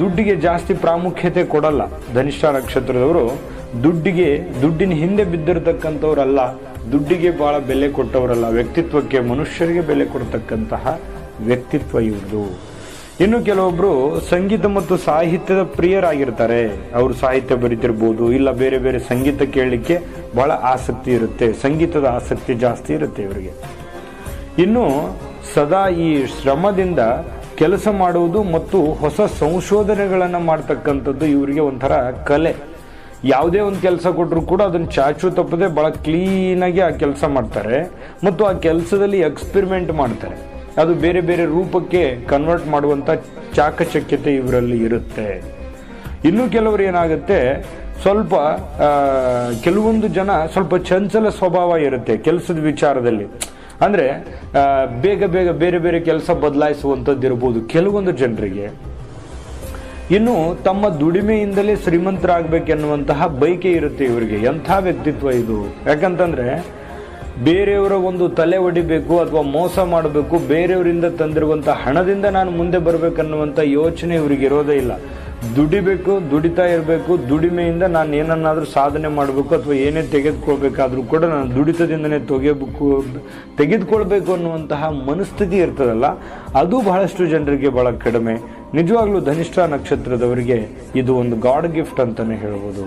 ದುಡ್ಡಿಗೆ ಜಾಸ್ತಿ ಪ್ರಾಮುಖ್ಯತೆ ಕೊಡಲ್ಲ ಧನಿಷ್ಠ ನಕ್ಷತ್ರದವರು. ದುಡ್ಡಿಗೆ, ದುಡ್ಡಿನ ಹಿಂದೆ ಬಿದ್ದಿರತಕ್ಕಂಥವ್ರಲ್ಲ, ದುಡ್ಡಿಗೆ ಬಹಳ ಬೆಲೆ ಕೊಟ್ಟವರಲ್ಲ, ವ್ಯಕ್ತಿತ್ವಕ್ಕೆ ಮನುಷ್ಯರಿಗೆ ಬೆಲೆ ಕೊಡ್ತಕ್ಕಂತಹ ವ್ಯಕ್ತಿತ್ವ ಇವ್ರದು. ಇನ್ನು ಕೆಲವೊಬ್ರು ಸಂಗೀತ ಮತ್ತು ಸಾಹಿತ್ಯದ ಪ್ರಿಯರಾಗಿರ್ತಾರೆ. ಅವರು ಸಾಹಿತ್ಯ ಬರೀತಿರ್ಬೋದು, ಇಲ್ಲ ಬೇರೆ ಬೇರೆ ಸಂಗೀತ ಕೇಳಲಿಕ್ಕೆ ಬಹಳ ಆಸಕ್ತಿ ಇರುತ್ತೆ, ಸಂಗೀತದ ಆಸಕ್ತಿ ಜಾಸ್ತಿ ಇರುತ್ತೆ ಇವರಿಗೆ. ಇನ್ನು ಸದಾ ಈ ಶ್ರಮದಿಂದ ಕೆಲಸ ಮಾಡುವುದು ಮತ್ತು ಹೊಸ ಸಂಶೋಧನೆಗಳನ್ನು ಮಾಡ್ತಕ್ಕಂಥದ್ದು ಇವರಿಗೆ ಒಂಥರ ಕಲೆ. ಯಾವುದೇ ಒಂದು ಕೆಲಸ ಕೊಟ್ಟರು ಕೂಡ ಅದನ್ನು ಚಾಚು ತಪ್ಪದೆ ಭಾಳ ಕ್ಲೀನಾಗಿ ಆ ಕೆಲಸ ಮಾಡ್ತಾರೆ ಮತ್ತು ಆ ಕೆಲಸದಲ್ಲಿ ಎಕ್ಸ್ಪೆರಿಮೆಂಟ್ ಮಾಡ್ತಾರೆ. ಅದು ಬೇರೆ ಬೇರೆ ರೂಪಕ್ಕೆ ಕನ್ವರ್ಟ್ ಮಾಡುವಂಥ ಚಾಕಚಕ್ಯತೆ ಇವರಲ್ಲಿ ಇರುತ್ತೆ. ಇನ್ನು ಕೆಲವರು ಏನಾಗುತ್ತೆ, ಸ್ವಲ್ಪ ಕೆಲವೊಂದು ಜನ ಸ್ವಲ್ಪ ಚಂಚಲ ಸ್ವಭಾವ ಇರುತ್ತೆ ಕೆಲಸದ ವಿಚಾರದಲ್ಲಿ. ಅಂದ್ರೆ ಬೇಗ ಬೇಗ ಬೇರೆ ಬೇರೆ ಕೆಲಸ ಬದಲಾಯಿಸುವಂಥದ್ದು ಇರ್ಬೋದು ಕೆಲವೊಂದು ಜನರಿಗೆ. ಇನ್ನು ತಮ್ಮ ದುಡಿಮೆಯಿಂದಲೇ ಶ್ರೀಮಂತರಾಗಬೇಕೆನ್ನುವಂತಹ ಬೈಕೆ ಇರುತ್ತೆ ಇವರಿಗೆ. ಎಂಥ ವ್ಯಕ್ತಿತ್ವ ಇದು? ಯಾಕಂತಂದ್ರೆ, ಬೇರೆಯವರ ಒಂದು ತಲೆ ಒಡಿಬೇಕು ಅಥವಾ ಮೋಸ ಮಾಡಬೇಕು, ಬೇರೆಯವರಿಂದ ತಂದಿರುವಂಥ ಹಣದಿಂದ ನಾನು ಮುಂದೆ ಬರಬೇಕನ್ನುವಂಥ ಯೋಚನೆ ಇವರಿಗೆ ಇರೋದೇ ಇಲ್ಲ. ದುಡಿಬೇಕು, ದುಡಿತಾ ಇರಬೇಕು, ದುಡಿಮೆಯಿಂದ ನಾನು ಏನನ್ನಾದರೂ ಸಾಧನೆ ಮಾಡಬೇಕು ಅಥವಾ ಏನೇ ತೆಗೆದುಕೊಳ್ಬೇಕಾದ್ರೂ ಕೂಡ ನಾನು ದುಡಿತದಿಂದನೇ ತೆಗೆಯಬೇಕು, ತೆಗೆದುಕೊಳ್ಬೇಕು ಅನ್ನುವಂತಹ ಮನಸ್ಥಿತಿ ಇರ್ತದಲ್ಲ, ಅದು ಬಹಳಷ್ಟು ಜನರಿಗೆ ಭಾಳ ಕಡಿಮೆ. ನಿಜವಾಗ್ಲೂ ಧನಿಷ್ಠ ನಕ್ಷತ್ರದವರಿಗೆ ಇದು ಒಂದು ಗಾಡ್ ಗಿಫ್ಟ್ ಅಂತಲೇ ಹೇಳ್ಬೋದು.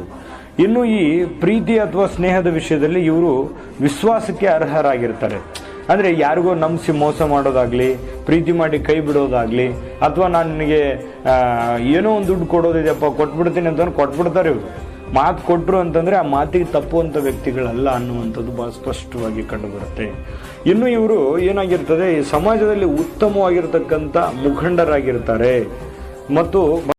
ಇನ್ನು ಈ ಪ್ರೀತಿ ಅಥವಾ ಸ್ನೇಹದ ವಿಷಯದಲ್ಲಿ ಇವರು ವಿಶ್ವಾಸಕ್ಕೆ ಅರ್ಹರಾಗಿರ್ತಾರೆ. ಅಂದರೆ ಯಾರಿಗೋ ನಂಬಿಸಿ ಮೋಸ ಮಾಡೋದಾಗ್ಲಿ ಪ್ರೀತಿ ಮಾಡಿ ಕೈ ಬಿಡೋದಾಗ್ಲಿ, ಅಥವಾ ನಾನು ನಿನಗೆ ಏನೋ ಒಂದು ದುಡ್ಡು ಕೊಡೋದಿದೆಯಪ್ಪ, ಕೊಟ್ಬಿಡ್ತೀನಿ ಅಂತಂದ್ರೆ ಕೊಟ್ಬಿಡ್ತಾರೆ ಇವರು. ಮಾತು ಕೊಟ್ಟರು ಅಂತಂದ್ರೆ ಆ ಮಾತಿಗೆ ತಪ್ಪುವಂಥ ವ್ಯಕ್ತಿಗಳಲ್ಲ ಅನ್ನುವಂಥದ್ದು ಬಹಳ ಸ್ಪಷ್ಟವಾಗಿ ಕಂಡುಬರುತ್ತೆ. ಇನ್ನು ಇವರು ಏನಾಗಿರ್ತದೆ, ಈ ಸಮಾಜದಲ್ಲಿ ಉತ್ತಮವಾಗಿರ್ತಕ್ಕಂಥ ಮುಖಂಡರಾಗಿರ್ತಾರೆ. ಮತ್ತು